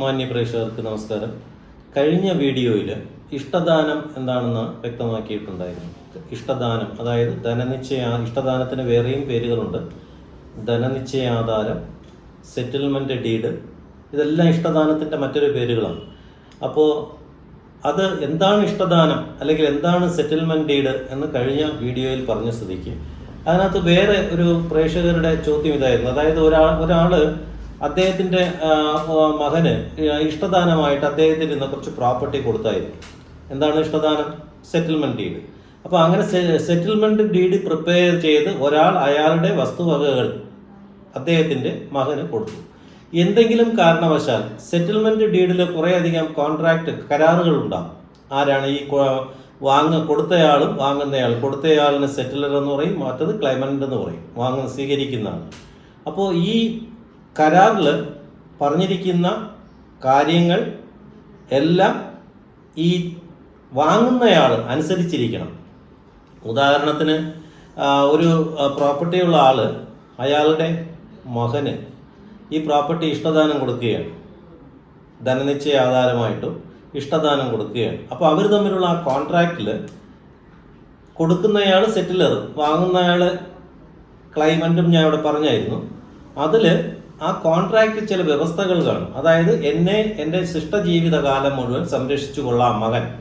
മാന്യ പ്രേക്ഷകർക്ക് നമസ്കാരം. കഴിഞ്ഞ വീഡിയോയിൽ ഇഷ്ടദാനം എന്താണെന്ന് വ്യക്തമാക്കിയിട്ടുണ്ടായിരുന്നു. ഇഷ്ടദാനം അതായത് ധനനിശ്ചയ ഇഷ്ടദാനത്തിന് വേറെയും പേരുകളുണ്ട്. ധനനിശ്ചയാധാരം സെറ്റിൽമെന്റ് ഡീഡ് ഇതെല്ലാം ഇഷ്ടദാനത്തിന്റെ മറ്റൊരു പേരുകളാണ്. അപ്പോൾ അത് എന്താണ് ഇഷ്ടദാനം അല്ലെങ്കിൽ എന്താണ് സെറ്റിൽമെന്റ് ഡീഡ് എന്ന് കഴിഞ്ഞ വീഡിയോയിൽ പറഞ്ഞ സ്ഥിതിക്ക്. അതിനകത്ത് വേറെ ഒരു പ്രേക്ഷകരുടെ ചോദ്യം ഇതായിരുന്നു. അതായത് ഒരാൾ ഒരാൾ അദ്ദേഹത്തിന്റെ മകന് ഇഷ്ടദാനമായിട്ട് അദ്ദേഹത്തിന് ഇന്ന് കുറച്ച് പ്രോപ്പർട്ടി കൊടുത്തായിരുന്നു. എന്താണ് ഇഷ്ടദാനം? സെറ്റിൽമെന്റ് ഡീഡ് അപ്പോൾ അങ്ങനെ സെറ്റിൽമെന്റ് ഡീഡ് പ്രിപ്പയർ ചെയ്ത് ഒരാൾ അയാളുടെ വസ്തുവകകൾ അദ്ദേഹത്തിന്റെ മകന് കൊടുത്തു. എന്തെങ്കിലും കാരണവശാൽ സെറ്റിൽമെന്റ് ഡീഡിൽ കുറേയധികം കോൺട്രാക്ട് കരാറുകൾ ഉണ്ടാകും ആരാണ് ഈ വാങ്ങ കൊടുത്തയാളും വാങ്ങുന്നയാൾ കൊടുത്തയാളിന് സെറ്റിലർ എന്ന് പറയും മറ്റത് ക്ലൈമന്റ് എന്ന് പറയും. വാങ്ങുന്ന സ്വീകരിക്കുന്നതാണ്. അപ്പോൾ ഈ കരാറിൽ പറഞ്ഞിരിക്കുന്ന കാര്യങ്ങൾ എല്ലാം ഈ വാങ്ങുന്നയാൾ അനുസരിച്ചിരിക്കണം. ഉദാഹരണത്തിന് ഒരു പ്രോപ്പർട്ടിയുള്ള ആൾ അയാളുടെ മകന് ഈ പ്രോപ്പർട്ടി ഇഷ്ടദാനം കൊടുക്കുകയാണ്. ധനനിശ്ചയ ആധാരമായിട്ടും ഇഷ്ടദാനം കൊടുക്കുകയാണ്. അപ്പോൾ അവർ തമ്മിലുള്ള ആ കോൺട്രാക്റ്റിൽ കൊടുക്കുന്നയാൾ സെറ്റിലർ വാങ്ങുന്നയാൾ ക്ലൈമന്റും ഞാൻ ഇവിടെ പറഞ്ഞായിരുന്നു. അതിൽ ആ കോൺട്രാക്ട് ചില വ്യവസ്ഥകൾ കാണും. അതായത് എന്നെ എന്റെ ശിഷ്ടജീവിതകാലം മുഴുവൻ സംരക്ഷിച്ചു കൊള്ളാം മകൻ.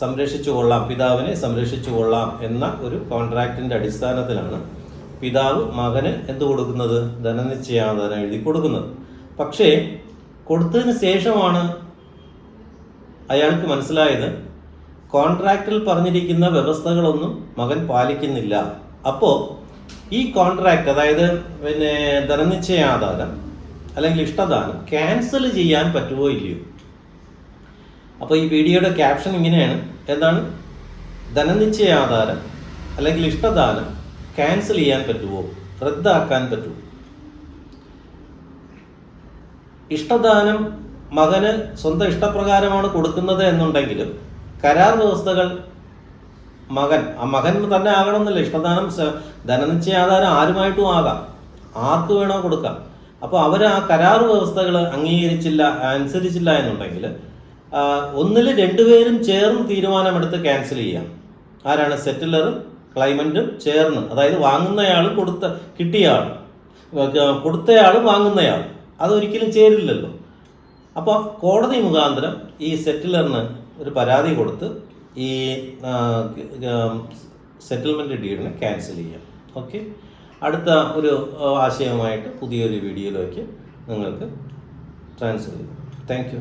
സംരക്ഷിച്ചു കൊള്ളാം പിതാവിനെ സംരക്ഷിച്ചു കൊള്ളാം എന്ന ഒരു കോൺട്രാക്റ്റിന്റെ അടിസ്ഥാനത്തിലാണ് പിതാവ് മകന് എന്ത് കൊടുക്കുന്നത്? ധനനിശ്ചയാധാരം എഴുതി കൊടുക്കുന്നത്. പക്ഷേ കൊടുത്തതിന് ശേഷമാണ് അയാൾക്ക് മനസ്സിലായത് കോൺട്രാക്റ്റിൽ പറഞ്ഞിരിക്കുന്ന വ്യവസ്ഥകളൊന്നും മകൻ പാലിക്കുന്നില്ല. അപ്പോൾ ഈ കോൺട്രാക്ട് അതായത് പിന്നെ ധനനിശ്ചയ ആധാരം അല്ലെങ്കിൽ ഇഷ്ടദാനം ക്യാൻസൽ ചെയ്യാൻ പറ്റുമോ ഇല്ലയോ? അപ്പോൾ ഈ വീഡിയോയുടെ ക്യാപ്ഷൻ ഇങ്ങനെയാണ്. എന്താണ്? ധനനിശ്ചയ ആധാരം അല്ലെങ്കിൽ ഇഷ്ടദാനം ക്യാൻസൽ ചെയ്യാൻ പറ്റുമോ റദ്ദാക്കാൻ പറ്റുമോ ഇഷ്ടദാനം മകന് സ്വന്തം ഇഷ്ടപ്രകാരമാണ് കൊടുക്കുന്നത് എന്നുണ്ടെങ്കിലും കരാർ വ്യവസ്ഥകൾ മകൻ. ആ മകൻ തന്നെ ആകണമെന്നില്ല. ഇഷ്ടദാനം ധനനിശ്ചയാധാരം ആരുമായിട്ടും ആകാം. ആർക്ക് വേണോ കൊടുക്കാം. അപ്പോൾ അവർ ആ കരാർ വ്യവസ്ഥകൾ അംഗീകരിച്ചില്ല അനുസരിച്ചില്ല എന്നുണ്ടെങ്കിൽ ഒന്നിൽ രണ്ടുപേരും ചേർന്ന് തീരുമാനമെടുത്ത് ക്യാൻസൽ ചെയ്യാം. ആരാണ്? സെറ്റിലറും ക്ലൈമന്റും ചേർന്ന്. അതായത് വാങ്ങുന്നയാളും കൊടുത്ത കിട്ടിയയാളും കൊടുത്തയാളും വാങ്ങുന്നയാളും അതൊരിക്കലും ചേരില്ലല്ലോ. അപ്പോൾ കോടതി മുഖാന്തരം ഈ സെറ്റിലറിന് ഒരു പരാതി കൊടുത്ത് ഈ സെറ്റിൽമെന്റ് ഡീഡിനെ ക്യാൻസൽ ചെയ്യാം. ഓക്കെ അടുത്ത ഒരു ആശയമായിട്ട് പുതിയൊരു വീഡിയോയിലേക്ക് നിങ്ങൾക്ക് ട്രാൻസ്ഫർ ചെയ്യാം. Thank you